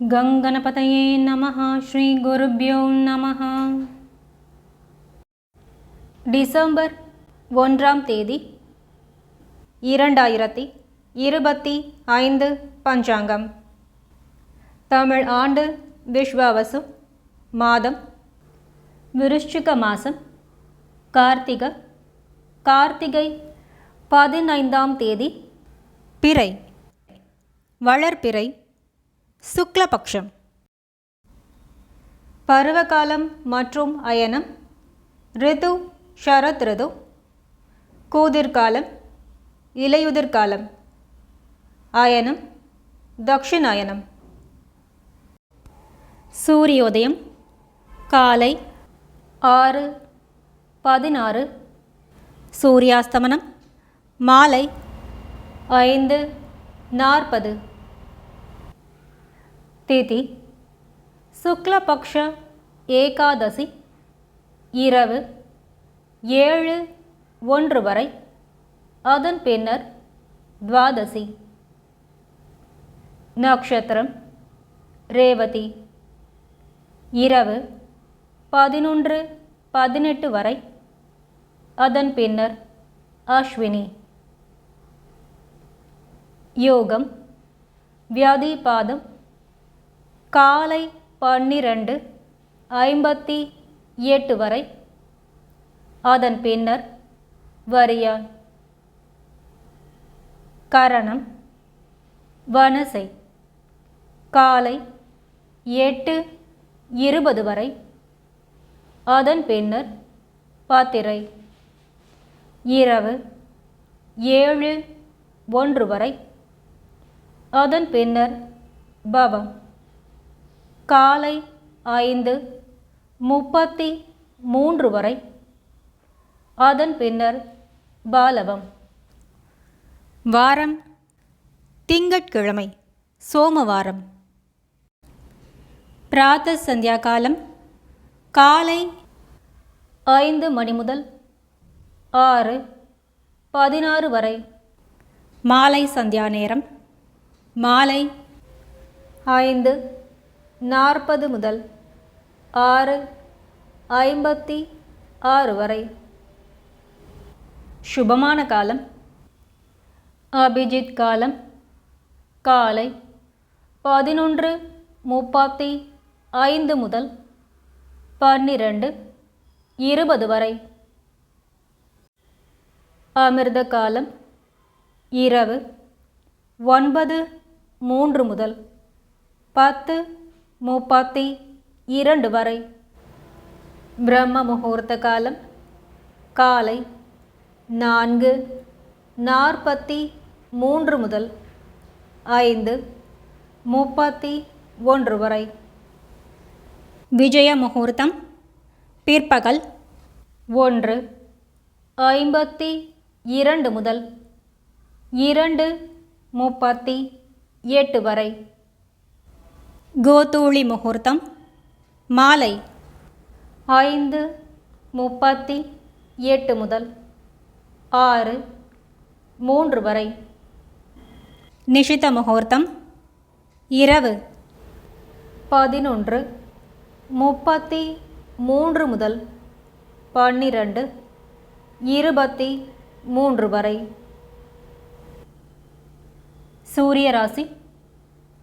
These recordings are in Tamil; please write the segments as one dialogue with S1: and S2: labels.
S1: गङ्गणपतये नमः श्रीगुरुभ्यो நமः டிசம்பர் ஒன்றாம் தேதி இரண்டாயிரத்தி இருபத்தி ஐந்து பஞ்சாங்கம் தமிழ் ஆண்டு விஸ்வாவசு மாதம் விருஷ்சிக மாதம் கார்த்திக கார்த்திகை பதினைந்தாம் தேதி பிறை வளர்பிறை சுக்லபக்ஷம். பருவகாலம் மற்றும் அயனம். ரிது ஷரத் ரிது. கூதிர்காலம் இலையுதிர்காலம். அயனம் தக்ஷிணாயனம். சூரியோதயம் காலை ஆறு பதினாறு. சூரியாஸ்தமனம் மாலை ஐந்து நாற்பது. திதி. சுக்லபக்ஷ ஏகாதசி இரவு ஏழு ஒன்று வரை. அதன் பின்னர் துவாதசி. நட்சத்திரம் ரேவதி. இரவு பதினொன்று பதினெட்டு வரை. அதன் பின்னர் அஸ்வினி. யோகம் வியாதிபாதம் காலை பன்னிரண்டு ஐம்பத்தி எட்டு வரை. அதன் பின்னர் வரியான். கரணம் வனசை. காலை எட்டு இருபது வரை. அதன் பின்னர் பாத்திரை. இரவு ஏழு ஒன்று வரை. அதன் பின்னர் பவம். காலை ஐந்து முப்பத்தி மூன்று வரை. அதன் பின்னர் பாலவம். வாரம் திங்கட்கிழமை சோமவாரம். பிராத்த சந்தியா காலம் காலை ஐந்து மணி முதல் ஆறு பதினாறு வரை. மாலை சந்தியா நேரம் மாலை ஐந்து நாற்பது முதல் ஆறு ஐம்பத்தி ஆறு வரை. சுபமான காலம். அபிஜித் காலம். காலை பதினொன்று முப்பத்தி ஐந்து முதல் பன்னிரண்டு இருபது வரை. அமிர்த காலம். இரவு ஒன்பது மூன்று முதல் பத்து முப்பத்தி இரண்டு வரை. பிரம்ம முகூர்த்த காலம் காலை நான்கு நாற்பத்தி மூன்று முதல் ஐந்து முப்பத்தி ஒன்று வரை. விஜய முகூர்த்தம் பிற்பகல் ஒன்று ஐம்பத்தி இரண்டு முதல் இரண்டு முப்பத்தி எட்டு வரை. கோதூளி முகூர்த்தம். மாலை ஐந்து முப்பத்தி எட்டு முதல் ஆறு மூன்று வரை. நிஷித முகூர்த்தம். இரவு பதினொன்று முப்பத்தி மூன்று முதல் பன்னிரண்டு இருபத்தி மூன்று வரை. சூரிய ராசி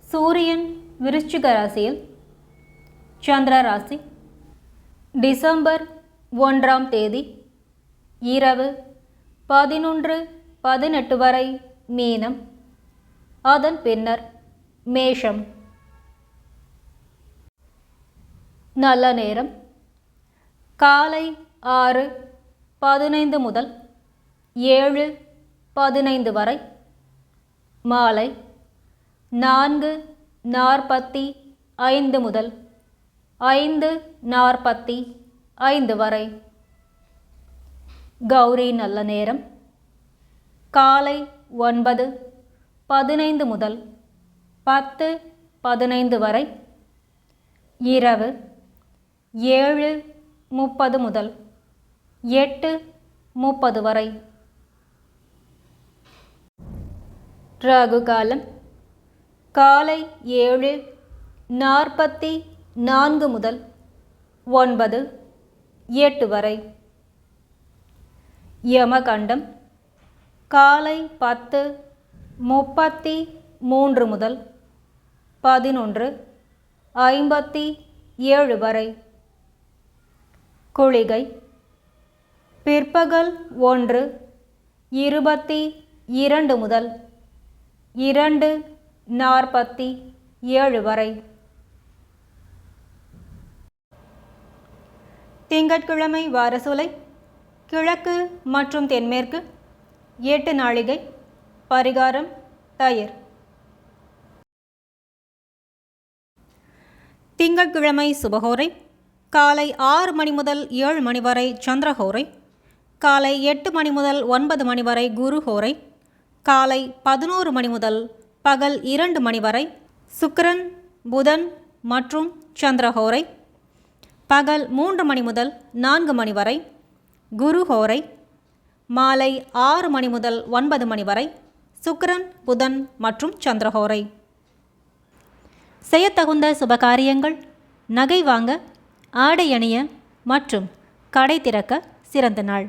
S1: சூரியன் விருச்சிக ராசியில் சந்திர ராசி. டிசம்பர் ஒன்றாம் தேதி இரவு பதினொன்று பதினெட்டு வரை மீனம். அதன் பின்னர் மேஷம். நல்ல நேரம். காலை ஆறு பதினைந்து முதல் ஏழு பதினைந்து வரை. மாலை நான்கு நாற்பத்தி ஐந்து முதல் ஐந்து நாற்பத்தி ஐந்து வரை. கௌரி நல்ல நேரம். காலை ஒன்பது பதினைந்து முதல் பத்து பதினைந்து வரை. இரவு ஏழு முப்பது முதல் எட்டு முப்பது வரை. ராகு காலம் காலை ஏழு நாற்பத்தி நான்கு முதல் ஒன்பது எட்டு வரை. யமகண்டம் காலை பத்து முப்பத்தி மூன்று முதல் பதினொன்று ஐம்பத்தி ஏழு வரை. குளிகை பிற்பகல் ஒன்று இருபத்தி இரண்டு முதல் இரண்டு நாற்பத்தி ஏழு வரை. திங்கட்கிழமை வாரசூலை கிழக்கு மற்றும் தென்மேற்கு எட்டு நாளிகை பரிகாரம் தயிர். திங்கட்கிழமை சுபஹோரை காலை ஆறு மணி முதல் ஏழு மணி வரை சந்திரஹோரை காலை எட்டு மணி முதல் ஒன்பது மணி வரை குருஹோரை காலை பதினோரு மணி முதல் பகல் இரண்டு மணி வரை சுக்கரன் புதன் மற்றும் சந்திரஹோரை. பகல் மூன்று மணி முதல் நான்கு மணி வரை குருஹோரை. மாலை ஆறு மணி முதல் ஒன்பது மணி வரை சுக்கரன் புதன் மற்றும் சந்திரஹோரை. செய்யத்தகுந்த சுபகாரியங்கள் நகை வாங்க ஆடை அணிய மற்றும் கடை திறக்க சிறந்த நாள்.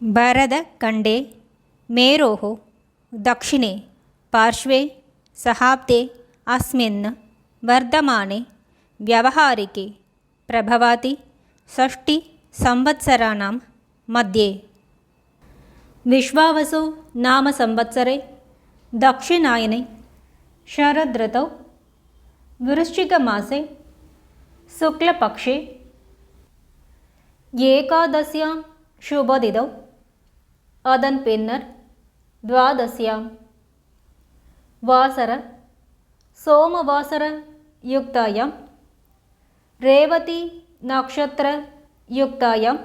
S1: भरदखण्डे मेरोः दक्षिणे पार्श्वे सहाब्दे अस्मिन् वर्धमाने व्यवहारिके प्रभवाति षष्टिसंवत्सराणां मध्ये विश्वावसु नाम संवत्सरे दक्षिणायने शरदृतौ वृश्चिकमासे शुक्लपक्षे एकादश्यां शुभदिदौ அதன் பின்னர் துவாதசியாம் வாசர சோமவாசர யுக்தாயாம் ரேவதி நக்ஷத்திர யுக்தாயாம்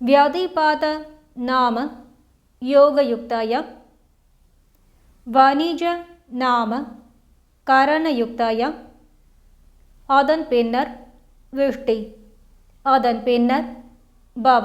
S1: வியதிபாத நாம யோகயுக்தாயாம் வணிஜ நாம கரணயுக்தாயாம் அதன் பின்னர் விஷ்டி அதன் பின்னர் பவ.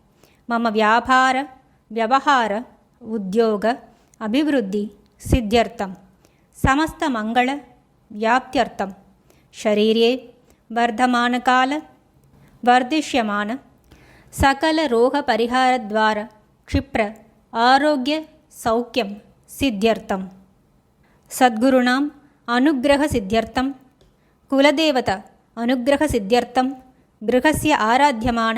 S1: मम వ్యాపార వ్యవహార ఉద్యోగ అభివృద్ధి సిద్ధ్యర్థం సమస్త మంగళ వ్యాప్త్యర్థం శరీరే వర్ధమానకాల क्षिप्र आरोग्यसौख्यं सिद्ध्यर्थं सद्गुरूणाम् ద్వారా कुलदेवता ఆరోగ్య गृहस्य आराध्यमान